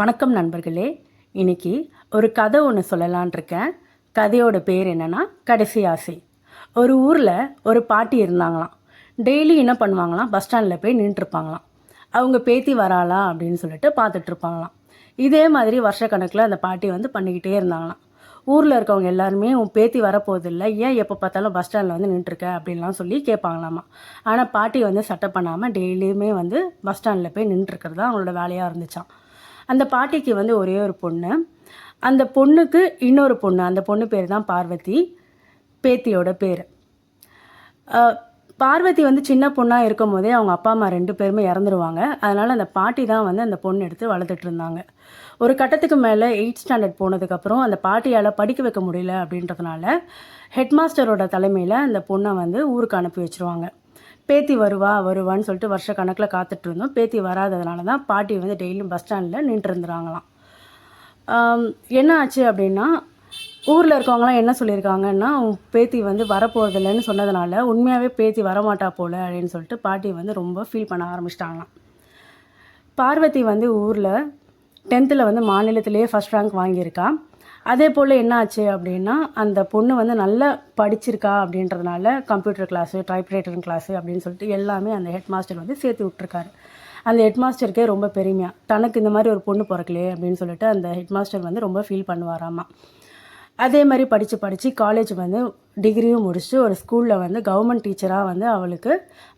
வணக்கம் நண்பர்களே. இன்னைக்கு ஒரு கதை ஒன்று சொல்லலான் இருக்கேன். கதையோட பேர் என்னன்னா கடைசி ஆசை. ஒரு ஊரில் ஒரு பாட்டி இருந்தாங்களாம். டெய்லி என்ன பண்ணுவாங்களாம்? பஸ் ஸ்டாண்டில் போய் நின்றுருப்பாங்களாம். அவங்க பேத்தி வராளா அப்படின்னு சொல்லிட்டு பார்த்துட்ருப்பாங்களாம். இதே மாதிரி வருஷக்கணக்கில் அந்த பாட்டி வந்து பண்ணிக்கிட்டே இருந்தாங்களாம். ஊரில் இருக்கவங்க எல்லாருமே உன் பேத்தி வரப்போதில்லை ஏன் எப்போ பார்த்தாலும் பஸ் ஸ்டாண்டில் வந்து நின்றுருக்க? அப்படின்லாம் சொல்லி கேட்பாங்களாமா. ஆனால் பாட்டி வந்து சட்டை பண்ணாமல் டெய்லியுமே வந்து பஸ் ஸ்டாண்டில் போய் நின்றுருக்கிறது தான் அவங்களோட வேலையாக இருந்துச்சான் அந்த பாட்டிக்கு வந்து ஒரே ஒரு பொண்ணு. அந்த பொண்ணுக்கு இன்னொரு பொண்ணு. அந்த பொண்ணு பேர் தான் பார்வதி. பேத்தியோட பேர். பார்வதி வந்து சின்ன பொண்ணாக இருக்கும் போதே அவங்க அப்பா அம்மா ரெண்டு பேருமே இறந்துருவாங்க. அதனால் அந்த பாட்டி தான் வந்து அந்த பொண்ணு எடுத்து வளர்த்துட்டு இருந்தாங்க. ஒரு கட்டத்துக்கு மேலே எயிட் ஸ்டாண்டர்ட் போனதுக்கப்புறம் அந்த பாட்டியால் படிக்க வைக்க முடியல அப்படின்றதுனால ஹெட்மாஸ்டரோட தலைமையில் அந்த பொண்ணை வந்து ஊருக்கு அனுப்பி வச்சிருவாங்க. பேத்தி வருவா வருவான்னு சொல்லிட்டு வருஷ கணக்கில் காத்துட்டு இருந்தோம். பேத்தி வராததுனால தான் பாட்டி வந்து டெய்லியும் பஸ் ஸ்டாண்டில் நின்றுருந்துறாங்களாம் என்ன ஆச்சு அப்படின்னா ஊரில் இருக்கவங்களாம் என்ன சொல்லியிருக்காங்கன்னா பேத்தி வந்து வரப்போகிறதில்லன்னு சொன்னதுனால உண்மையாகவே பேத்தி வரமாட்டா போல அப்படின்னு சொல்லிட்டு பாட்டி வந்து ரொம்ப ஃபீல் பண்ண ஆரம்பிச்சிட்டாங்களாம். பார்வதி வந்து ஊரில் டென்த்தில் வந்து மாநிலத்திலேயே ஃபஸ்ட் ரேங்க் வாங்கியிருக்கா. அதே போல் என்ன ஆச்சு அப்படின்னா அந்த பொண்ணு வந்து நல்லா படிச்சிருக்கா அப்படின்றதுனால கம்ப்யூட்டர் கிளாஸு டைப்ரைட்டர் கிளாஸு அப்படின்னு சொல்லிட்டு எல்லாமே அந்த ஹெட் மாஸ்டர் வந்து சேர்த்து விட்ருக்காரு அந்த ஹெட் மாஸ்டருக்கே ரொம்ப பெருமையாக தனக்கு இந்த மாதிரி ஒரு பொண்ணு பிறக்கலையே அப்படின்னு சொல்லிட்டு அந்த ஹெட் மாஸ்டர் வந்து ரொம்ப ஃபீல் பண்ணுவாராமா. அதே மாதிரி படித்து படித்து காலேஜ் வந்து டிகிரியும் முடிச்சுட்டு ஒரு ஸ்கூலில் வந்து கவர்மெண்ட் டீச்சராக வந்து அவளுக்கு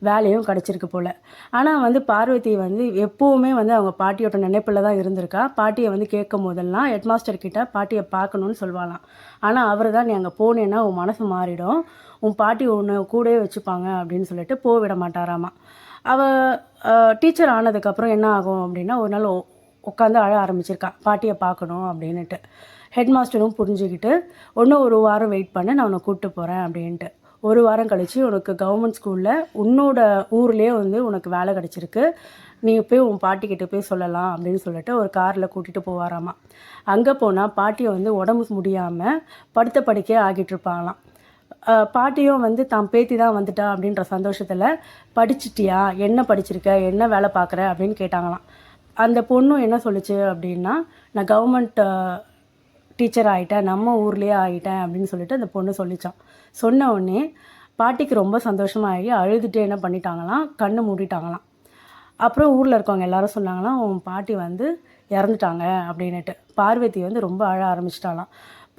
வேலையும் கிடச்சிருக்கு போல். ஆனால் வந்து பார்வதி வந்து எப்போவுமே வந்து அவங்க பாட்டியோட நினைப்பில் தான் இருந்திருக்கா. பாட்டியை வந்து கேட்கும் போதெல்லாம் ஹெட்மாஸ்டர் கிட்ட பாட்டியை பார்க்கணுன்னு சொல்வாளாம். ஆனால் அவர் தான் நீ அங்கே போனேன்னா உன் மனசு மாறிடும். உன் பாட்டி உன்னை கூடவே வச்சுப்பாங்க அப்படின்னு சொல்லிட்டு போக விட மாட்டாராமா. அவள் டீச்சர் ஆனதுக்கப்புறம் என்ன ஆகும் அப்படின்னா ஒரு நாள் உட்காந்து அழ ஆரம்பிச்சிருக்கா. பாட்டியை பார்க்கணும் அப்படின்னுட்டு. ஹெட் மாஸ்டரும் புரிஞ்சுக்கிட்டு இன்னும் ஒரு வாரம் வெயிட் பண்ண நான் உன்னை கூப்பிட்டு போகிறேன் அப்படின்ட்டு. ஒரு வாரம் கழித்து உனக்கு கவர்மெண்ட் ஸ்கூலில் உன்னோட ஊர்லேயே வந்து உனக்கு வேலை கிடச்சிருக்கு. நீ போய் உன் பாட்டிக்கிட்ட போய் சொல்லலாம் அப்படின்னு சொல்லிட்டு ஒரு காரில் கூட்டிகிட்டு போவாராமா. அங்கே போனால் பாட்டியை வந்து உடம்பு முடியாமல் படுத்த படுக்கையே ஆகிட்டு இருப்பாங்களாம். பாட்டியும் வந்து தான் பேத்தி தான் வந்துட்டா அப்படின்ற சந்தோஷத்தில் படிச்சிட்டியா? என்ன படிச்சிருக்க? என்ன வேலை பார்க்குற? அப்படின்னு கேட்டாங்களாம். அந்த பொண்ணும் என்ன சொல்லுச்சு அப்படின்னா நான் கவர்மெண்ட் டீச்சர் ஆகிட்டேன் நம்ம ஊர்லேயே ஆகிட்டேன் அப்படின்னு சொல்லிட்டு அந்த பொண்ணு சொல்லித்தான் சொன்ன உடனே பாட்டிக்கு ரொம்ப சந்தோஷமாகி அழுதுட்டு என்ன பண்ணிட்டாங்களாம் கண்ணு மூடிட்டாங்களாம். அப்புறம் ஊரில் இருக்கவங்க எல்லாரும் சொன்னாங்களாம் உன் பாட்டி வந்து இறந்துட்டாங்க அப்படின்னுட்டு. பார்வதி வந்து ரொம்ப அழ ஆரம்பிச்சிட்டாலாம்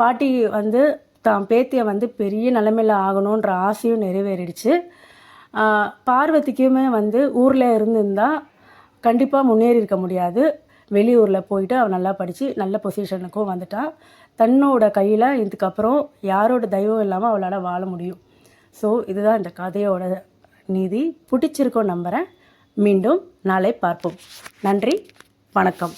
பாட்டி வந்து தான் பேத்தியை வந்து பெரிய நிலைமையில் ஆகணுன்ற ஆசையும் நிறைவேறிடுச்சு. பார்வதிக்குமே வந்து ஊரில் இருந்திருந்தால் கண்டிப்பாக முன்னேறி இருக்க முடியாது. வெளியூரில் போயிட்டு அவள் நல்லா படித்து நல்ல பொசிஷனுக்கும் வந்துட்டா. தன்னோட கையில் இதுக்கப்புறம் யாரோட தெய்வம் இல்லாமல் அவளால் வாழ முடியும். ஸோ இதுதான் இந்த கதையோட நீதி. பிடிச்சிருக்கோம் நம்புகிறேன் மீண்டும் நாளை பார்ப்போம். நன்றி. வணக்கம்.